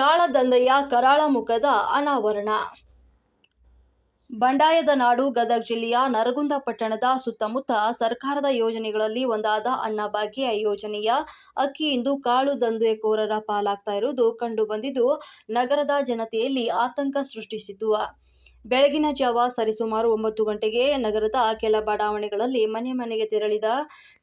ಕಾಳದಂದಯ್ಯ ಕರಾಳ ಮುಖದ ಅನಾವರಣ. ಬಂಡಾಯದ ನಾಡು ಗದಗ ಜಿಲ್ಲೆಯ ನರಗುಂದ ಪಟ್ಟಣದ ಸುತ್ತಮುತ್ತ ಸರ್ಕಾರದ ಯೋಜನೆಗಳಲ್ಲಿ ಒಂದಾದ ಅನ್ನಭಾಗ್ಯ ಯೋಜನೆಯ ಅಕ್ಕಿ ಇಂದು ಕಾಳು ದಂಧೆಕೋರರ ಪಾಲಾಗ್ತಾ ಇರುವುದು ಕಂಡುಬಂದಿದ್ದು, ನಗರದ ಜನತೆಯಲ್ಲಿ ಆತಂಕ ಸೃಷ್ಟಿಸಿತು. ಬೆಳಗಿನ ಜಾವ ಸರಿಸುಮಾರು ಒಂಬತ್ತು ಗಂಟೆಗೆ ನಗರದ ಕೆಲ ಬಡಾವಣೆಗಳಲ್ಲಿ ಮನೆ ಮನೆಗೆ ತೆರಳಿದ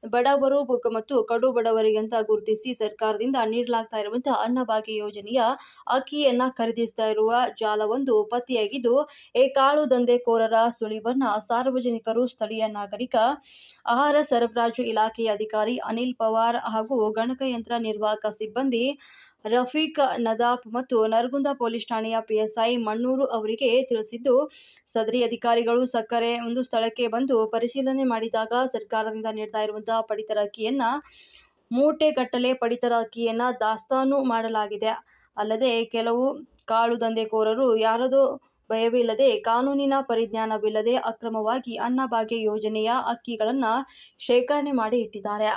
ಬಡವರು ಮತ್ತು ಕಡು ಬಡವರಿಗಂತ ಗುರುತಿಸಿ ಸರ್ಕಾರದಿಂದ ನೀಡಲಾಗ್ತಾ ಇರುವಂತಹ ಅನ್ನಭಾಗ್ಯ ಯೋಜನೆಯ ಅಕ್ಕಿಯನ್ನ ಖರೀದಿಸ್ತಾ ಇರುವ ಜಾಲವೊಂದು ಪತ್ತೆಯಾಗಿದ್ದು, ಈ ಕಾಳು ದಂಧೆಕೋರರ ಸುಳಿವನ್ನ ಸಾರ್ವಜನಿಕರು, ಸ್ಥಳೀಯ ನಾಗರಿಕ, ಆಹಾರ ಸರಬರಾಜು ಇಲಾಖೆಯ ಅಧಿಕಾರಿ ಅನಿಲ್ ಪವಾರ್ ಹಾಗೂ ಗಣಕಯಂತ್ರ ನಿರ್ವಾಹಕ ಸಿಬ್ಬಂದಿ ರಫೀಕ್ ನದಾಫ್ ಮತ್ತು ನರಗುಂದ ಪೊಲೀಸ್ ಠಾಣೆಯ ಪಿಎಸ್ಐ ಮಣ್ಣೂರು ಅವರಿಗೆ ತಿಳಿಸಿದ್ದು, ಸದರಿ ಅಧಿಕಾರಿಗಳು ಸಕ್ಕರೆ ಒಂದು ಸ್ಥಳಕ್ಕೆ ಬಂದು ಪರಿಶೀಲನೆ ಮಾಡಿದಾಗ ಸರ್ಕಾರದಿಂದ ನೀಡ್ತಾ ಇರುವಂತಹ ಪಡಿತರ ಅಕ್ಕಿಯನ್ನ ಮೂಟೆಗಟ್ಟಲೆ ಪಡಿತರ ಅಕ್ಕಿಯನ್ನ ದಾಸ್ತಾನು ಮಾಡಲಾಗಿದೆ. ಅಲ್ಲದೆ ಕೆಲವು ಕಾಳು ದಂಧೆಕೋರರು ಯಾರದೋ ಭಯವಿಲ್ಲದೆ ಕಾನೂನಿನ ಪರಿಜ್ಞಾನವಿಲ್ಲದೆ ಅಕ್ರಮವಾಗಿ ಅನ್ನಭಾಗ್ಯ ಯೋಜನೆಯ ಅಕ್ಕಿಗಳನ್ನು ಶೇಖರಣೆ ಮಾಡಿ ಇಟ್ಟಿದ್ದಾರೆ.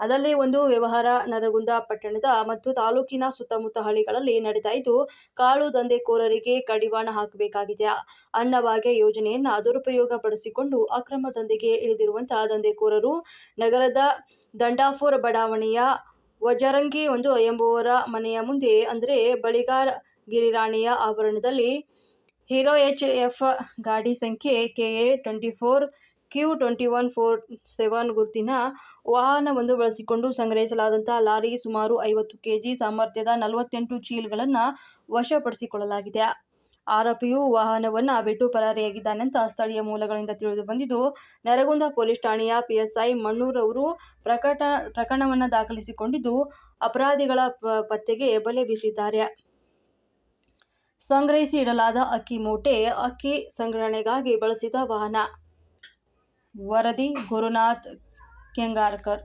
ಅದರಲ್ಲಿ ಒಂದು ವ್ಯವಹಾರ ನರಗುಂದ ಪಟ್ಟಣದ ಮತ್ತು ತಾಲೂಕಿನ ಸುತ್ತಮುತ್ತ ಹಳ್ಳಿಗಳಲ್ಲಿ ನಡೀತಾ ಇದ್ದು, ಕಾಳು ದಂಧೆಕೋರರಿಗೆ ಕಡಿವಾಣ ಹಾಕಬೇಕಾಗಿದೆ. ಅನ್ನಭಾಗ್ಯ ಯೋಜನೆಯನ್ನು ದುರುಪಯೋಗ ಪಡಿಸಿಕೊಂಡು ಅಕ್ರಮ ದಂಧೆಗೆ ಇಳಿದಿರುವಂತಹ ದಂಧೆಕೋರರು, ನಗರದ ದಂಡಾಫೋರ್ ಬಡಾವಣೆಯ ವಜರಂಗಿ ಒಂದು ಎಂಬುವರ ಮನೆಯ ಮುಂದೆ, ಅಂದರೆ ಬಳಿಗಾರ್ ಗಿರಿರಾಣಿಯ ಆವರಣದಲ್ಲಿ ಹೀರೋ ಎಚ್ ಎಫ್ ಗಾಡಿ ಸಂಖ್ಯೆ KA twenty four Q twenty one four seven ಗುರುತಿನ ವಾಹನವೊಂದು ಬಳಸಿಕೊಂಡು ಸಂಗ್ರಹಿಸಲಾದಂಥ ಲಾರಿ ಸುಮಾರು ಐವತ್ತು ಕೆಜಿ ಸಾಮರ್ಥ್ಯದ ನಲವತ್ತೆಂಟು ಚೀಲ್ಗಳನ್ನು ವಶಪಡಿಸಿಕೊಳ್ಳಲಾಗಿದೆ. ಆರೋಪಿಯು ವಾಹನವನ್ನು ಬಿಟ್ಟು ಪರಾರಿಯಾಗಿದ್ದಾನೆಂತ ಸ್ಥಳೀಯ ಮೂಲಗಳಿಂದ ತಿಳಿದು ಬಂದಿದ್ದು, ನರಗುಂದ ಪೊಲೀಸ್ ಠಾಣೆಯ ಪಿಎಸ್ಐ ಮಣ್ಣೂರ್ ಅವರು ಪ್ರಕಟ, ಪ್ರಕರಣವನ್ನು ದಾಖಲಿಸಿಕೊಂಡಿದ್ದು, ಅಪರಾಧಿಗಳ ಪತ್ತೆಗೆ ಬಲೆ ಬೀಸಿದ್ದಾರೆ. ಸಂಗ್ರಹಿಸಿ ಇಡಲಾದ ಅಕ್ಕಿ ಮೂಟೆ ಅಕ್ಕಿ ಸಂಗ್ರಹಣೆಗಾಗಿ ಬಳಸಿದ ವಾಹನ. वरदी गुरुनाथ केंगारकर